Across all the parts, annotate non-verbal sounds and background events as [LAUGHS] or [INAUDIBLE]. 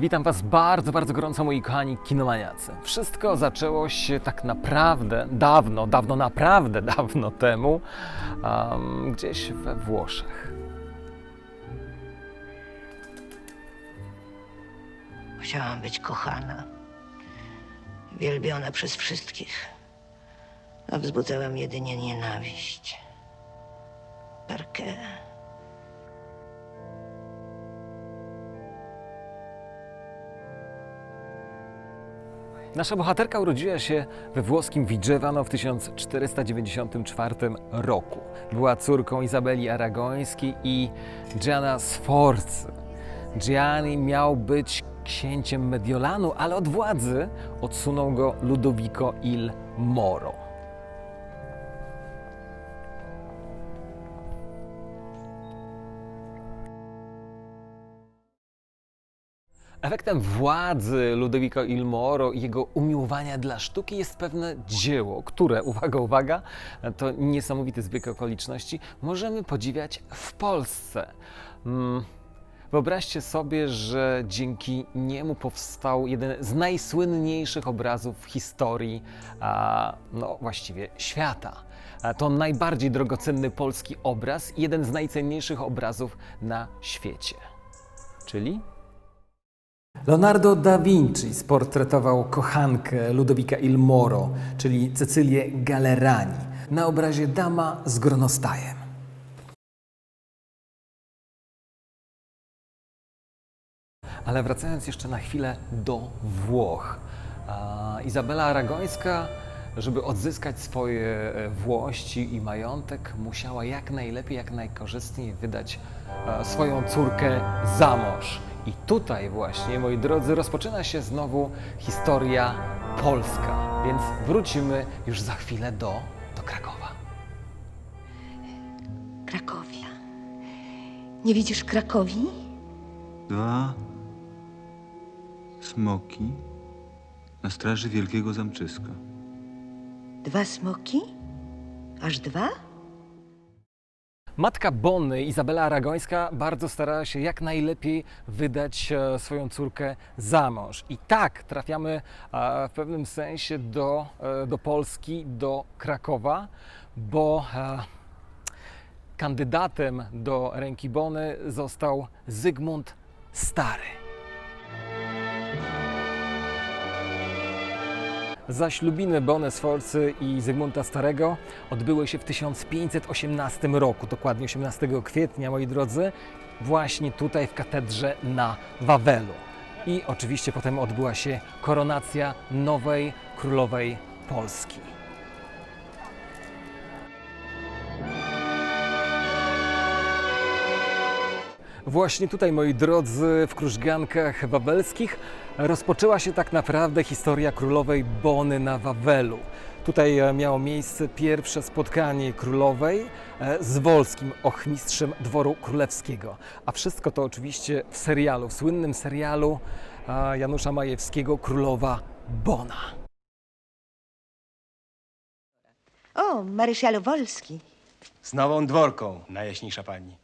Witam Was bardzo, bardzo gorąco, moi kochani kinomaniacy. Wszystko zaczęło się tak naprawdę dawno, dawno, naprawdę dawno temu, um, gdzieś we Włoszech. Chciałam być kochana, wielbiona przez wszystkich, a wzbudzałam jedynie nienawiść. Perché? Nasza bohaterka urodziła się we włoskim Vigevano w 1494 roku. Była córką Izabeli Aragońskiej i Gianna Sforzy. Gianni miał być księciem Mediolanu, ale od władzy odsunął go Ludovico il Moro. Efektem władzy Ludovico il Moro i jego umiłowania dla sztuki jest pewne dzieło, które, [LAUGHS] uwaga, uwaga, to niesamowity zbieg okoliczności, możemy podziwiać w Polsce. Mm, Wyobraźcie sobie, że dzięki niemu powstał jeden z najsłynniejszych obrazów w historii, a, no właściwie świata. A To najbardziej drogocenny polski obraz jeden z najcenniejszych obrazów na świecie. Czyli? Leonardo da Vinci sportretował kochankę Ludovica il Moro, czyli Cecylię Galerani, na obrazie Dama z gronostajem. Ale wracając jeszcze na chwilę do Włoch. Izabela Aragońska, żeby odzyskać swoje e, włości i majątek, musiała jak najlepiej, jak najkorzystniej wydać e, swoją córkę za mąż. I tutaj właśnie, moi drodzy, rozpoczyna się znowu historia polska. Więc wrócimy już za chwilę do, do Krakowa. Krakowia. Nie widzisz Krakowi? Dwa smoki na straży wielkiego zamczyska. Dwa smoki? Aż dwa? Matka Bonny, Izabela Aragońska, bardzo starała się jak najlepiej wydać e, swoją córkę za mąż. I tak trafiamy e, w pewnym sensie do, e, do Polski, do Krakowa, bo kandydatem do ręki Bony został Zygmunt Stary. Zaślubiny Bony Sforcy i Zygmunta Starego odbyły się w 1518 roku, dokładnie 18 kwietnia, moi drodzy, właśnie tutaj w katedrze na Wawelu. I oczywiście potem odbyła się koronacja nowej królowej Polski. Właśnie tutaj, moi drodzy, w Krużgankach Wawelskich rozpoczęła się tak naprawdę historia królowej Bony na Wawelu. Tutaj e, miało miejsce pierwsze spotkanie królowej e, z Wolskim, ochmistrzem dworu królewskiego. A wszystko to oczywiście w serialu, w słynnym serialu e, Janusza Majewskiego Królowa Bona. O, Maryszalu Wolski. Z nową dworką, najjaśniejsza pani.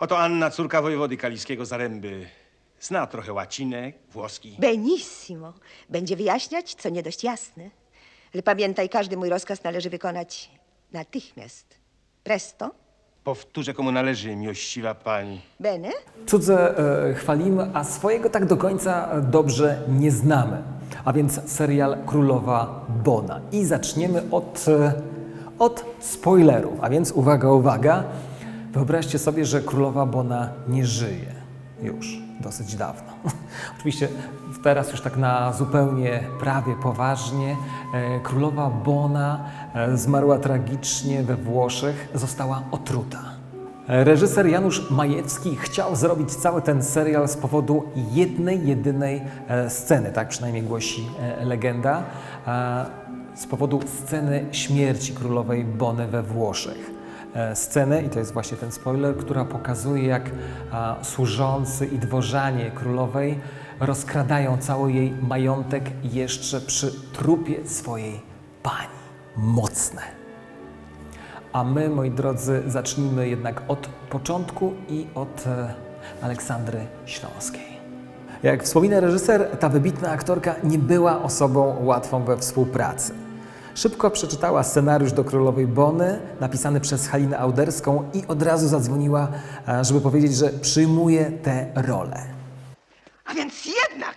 Oto Anna, córka wojewody kaliskiego Zaręby. Zna trochę łacinek, włoski. Benissimo. Będzie wyjaśniać, co nie dość jasne. Ale pamiętaj, każdy mój rozkaz należy wykonać natychmiast. Presto? Powtórzę, komu należy, miłościwa pani. Bene? Cudze e, chwalimy, a swojego tak do końca dobrze nie znamy. A więc serial Królowa Bona. I zaczniemy od, e, od spoilerów. A więc uwaga, uwaga. Wyobraźcie sobie, że Królowa Bona nie żyje już dosyć dawno. [LAUGHS] Oczywiście teraz już tak na zupełnie prawie poważnie. E, Królowa Bona e, zmarła tragicznie we Włoszech, została otruta. Reżyser Janusz Majewski chciał zrobić cały ten serial z powodu jednej, jedynej e, sceny, tak przynajmniej głosi e, legenda, e, z powodu sceny śmierci królowej Bony we Włoszech. E, Scenę, i to jest właśnie ten spoiler, która pokazuje, jak służący i dworzanie królowej rozkradają cały jej majątek jeszcze przy trupie swojej pani. Mocne. A my, moi drodzy, zacznijmy jednak od początku i od e, Aleksandry Śląskiej. Jak wspomina reżyser, ta wybitna aktorka nie była osobą łatwą we współpracy. Szybko przeczytała scenariusz do Królowej Bony, napisany przez Halinę Auderską i od razu zadzwoniła, e, żeby powiedzieć, że przyjmuje tę rolę. A więc jednak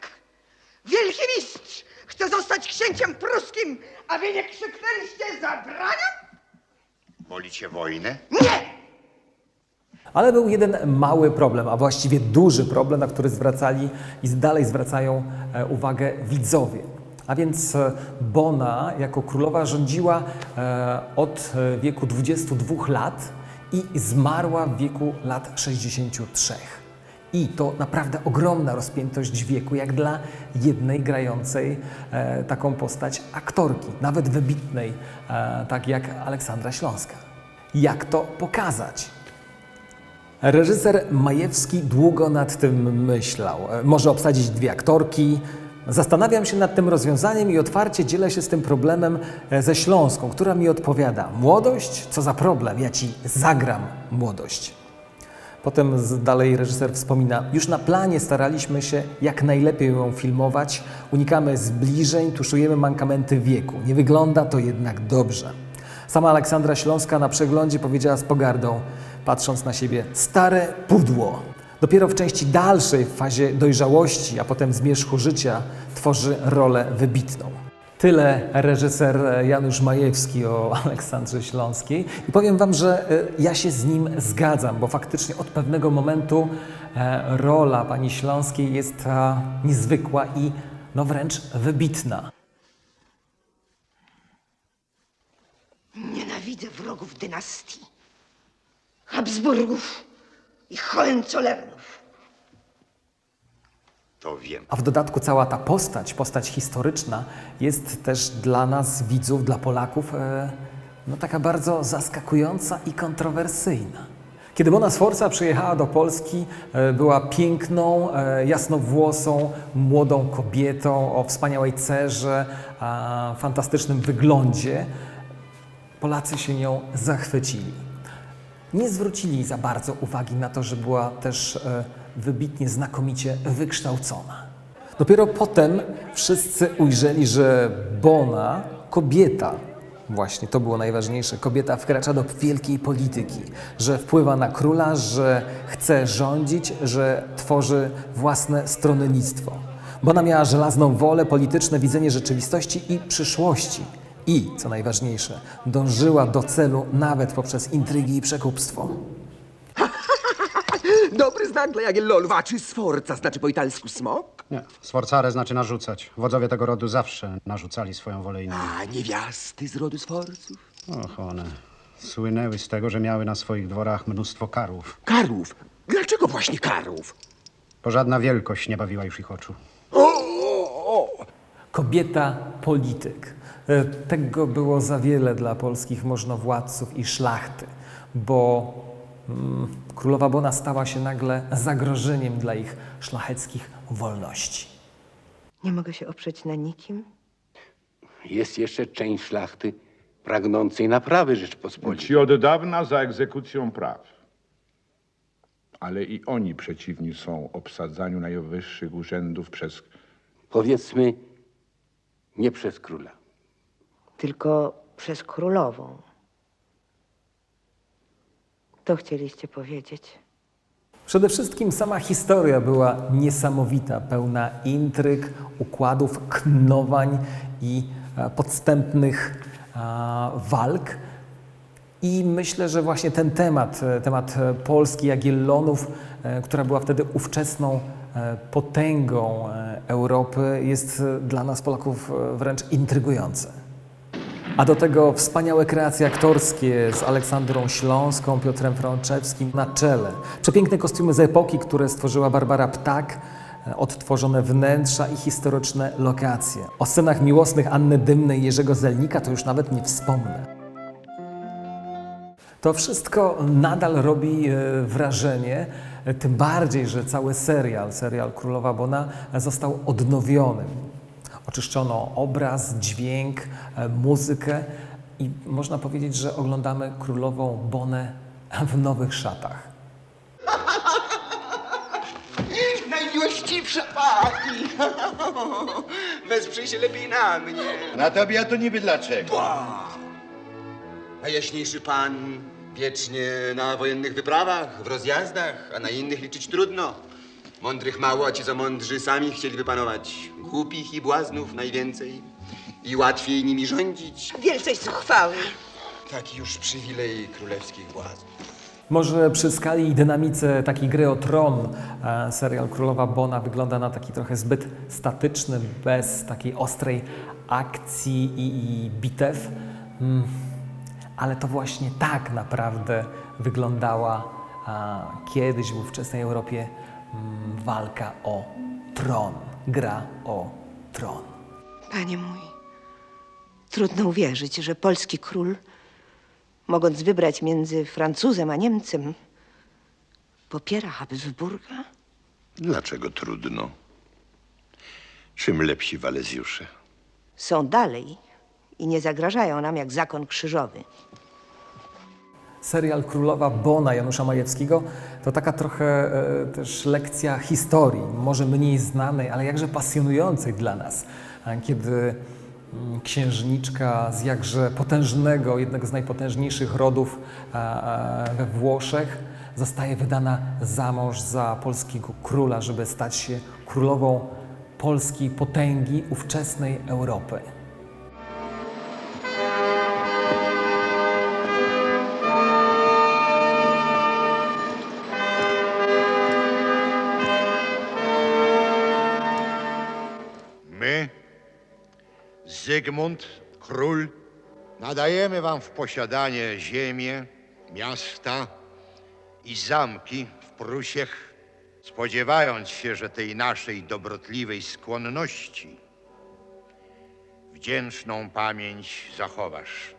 wielki mistrz chce zostać księciem pruskim, a wy nie krzyknęliście zabrania? Wolicie wojnę? Nie! Ale był jeden mały problem, a właściwie duży problem, na który zwracali i dalej zwracają e, uwagę widzowie. A więc e, Bona jako królowa rządziła e, od e, wieku 22 lat i zmarła w wieku lat 63. I to naprawdę ogromna rozpiętość wieku, jak dla jednej grającej e, taką postać aktorki, nawet wybitnej, e, tak jak Aleksandra Śląska. Jak to pokazać? Reżyser Majewski długo nad tym myślał. Może obsadzić dwie aktorki. Zastanawiam się nad tym rozwiązaniem i otwarcie dzielę się z tym problemem e, ze Śląską, która mi odpowiada: Młodość? Co za problem? Ja ci zagram młodość. Potem dalej reżyser wspomina: Już na planie staraliśmy się jak najlepiej ją filmować. Unikamy zbliżeń, tuszujemy mankamenty wieku. Nie wygląda to jednak dobrze. Sama Aleksandra Śląska na przeglądzie powiedziała z pogardą, patrząc na siebie: Stare pudło. Dopiero w części dalszej, w fazie dojrzałości, a potem zmierzchu życia, tworzy rolę wybitną. Tyle reżyser Janusz Majewski o [LAUGHS] Aleksandrze Śląskiej. I powiem Wam, że e, ja się z nim zgadzam, bo faktycznie od pewnego momentu e, rola pani Śląskiej jest e, niezwykła i no wręcz wybitna. Nienawidzę wrogów dynastii. Habsburgów i Hohenzollernów. To wiem. A w dodatku cała ta postać, postać historyczna, jest też dla nas, widzów, dla Polaków, e, no taka bardzo zaskakująca i kontrowersyjna. Kiedy Bona Sforza przyjechała do Polski, e, była piękną, e, jasnowłosą, młodą kobietą o wspaniałej cerze, a, fantastycznym wyglądzie. Polacy się nią zachwycili. Nie zwrócili za bardzo uwagi na to, że była też e, wybitnie, znakomicie wykształcona. Dopiero potem wszyscy ujrzeli, że Bona, kobieta, właśnie to było najważniejsze, kobieta wkracza do wielkiej polityki, że wpływa na króla, że chce rządzić, że tworzy własne stronnictwo. Bona miała żelazną wolę, polityczne widzenie rzeczywistości i przyszłości. I, co najważniejsze, dążyła do celu nawet poprzez intrygi i przekupstwo. [LAUGHS] Dobry znak dla Jagiellonów. A czy sforca znaczy po italsku smok? Nie, sforzare znaczy narzucać. Wodzowie tego rodu zawsze narzucali swoją wolę innym. A niewiasty z rodu sforców? Och, one słynęły z tego, że miały na swoich dworach mnóstwo karłów. Karłów. Dlaczego właśnie karłów? Bo żadna wielkość nie bawiła już ich oczu. Kobieta polityk. E, Tego było za wiele dla polskich możnowładców i szlachty, bo mm, królowa Bona stała się nagle zagrożeniem dla ich szlacheckich wolności. Nie mogę się oprzeć na nikim. Jest jeszcze część szlachty pragnącej naprawy Ci Rzeczpospolitej. od dawna za egzekucją praw. Ale i oni przeciwni są obsadzaniu najwyższych urzędów przez Powiedzmy, nie przez króla. Tylko przez królową. To chcieliście powiedzieć. Przede wszystkim sama historia była niesamowita, pełna intryg, układów, knowań i e, podstępnych e, walk. I myślę, że właśnie ten temat, e, temat Polski, Jagiellonów, która była wtedy ówczesną potęgą Europy, jest dla nas Polaków wręcz intrygujący. A do tego wspaniałe kreacje aktorskie z Aleksandrą Śląską, Piotrem Frączewskim na czele. Przepiękne kostiumy z epoki, które stworzyła Barbara Ptak, e, odtworzone wnętrza i historyczne lokacje. O scenach miłosnych Anny Dymnej i Jerzego Zelnika to już nawet nie wspomnę. To wszystko nadal robi e, wrażenie, e, tym bardziej, że cały serial, serial Królowa Bona został odnowiony. Oczyszczono obraz, dźwięk, e, muzykę i można powiedzieć, że oglądamy Królową Bonę w nowych szatach. Najmiłość Najuczciwsza pani! Wesprzyj się lepiej na mnie. Na tobie, a to niby dlaczego? Najjaśniejszy pan wiecznie na wojennych wyprawach, w rozjazdach, a na innych liczyć trudno. Mądrych mało, a ci za mądrzy sami chcieliby panować. Głupich i błaznów najwięcej i łatwiej nimi rządzić. Wielcość zuchwały. Taki już przywilej królewskich błaznów. Może przy skali i dynamice takiej gry o tron e, serial Królowa Bona wygląda na taki trochę zbyt statyczny, bez takiej ostrej akcji i, i bitew. Mm, ale to właśnie tak naprawdę wyglądała a, kiedyś w ówczesnej Europie walka o tron, gra o tron. Panie mój, trudno uwierzyć, że polski król, mogąc wybrać między Francuzem a Niemcem, popiera Habsburga? Dlaczego trudno? Czym lepsi Walezjusze? Są dalej i nie zagrażają nam jak zakon krzyżowy. Serial Królowa Bona Janusza Majewskiego to taka trochę e, też lekcja historii, może mniej znanej, ale jakże pasjonującej dla nas, a kiedy mm, księżniczka z jakże potężnego, jednego z najpotężniejszych rodów a, a, we Włoszech zostaje wydana za mąż za polskiego króla, żeby stać się królową polskiej potęgi ówczesnej Europy. Zygmunt, król, nadajemy wam w posiadanie ziemię, miasta i zamki w Prusiech, spodziewając się, że tej naszej dobrotliwej skłonności wdzięczną pamięć zachowasz.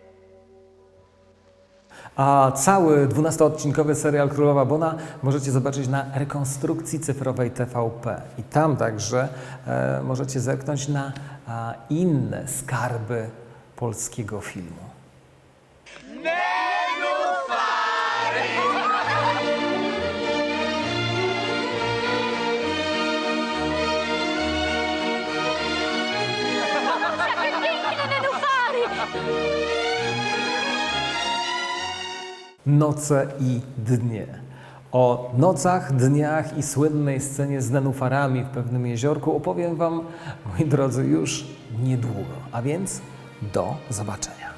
A cały 12-odcinkowy serial Królowa Bona możecie zobaczyć na rekonstrukcji cyfrowej TVP. I tam także e, możecie zerknąć na inne skarby polskiego filmu. Noce i dnie. O nocach, dniach i słynnej scenie z nenufarami w pewnym jeziorku opowiem Wam, moi drodzy, już niedługo. A więc do zobaczenia.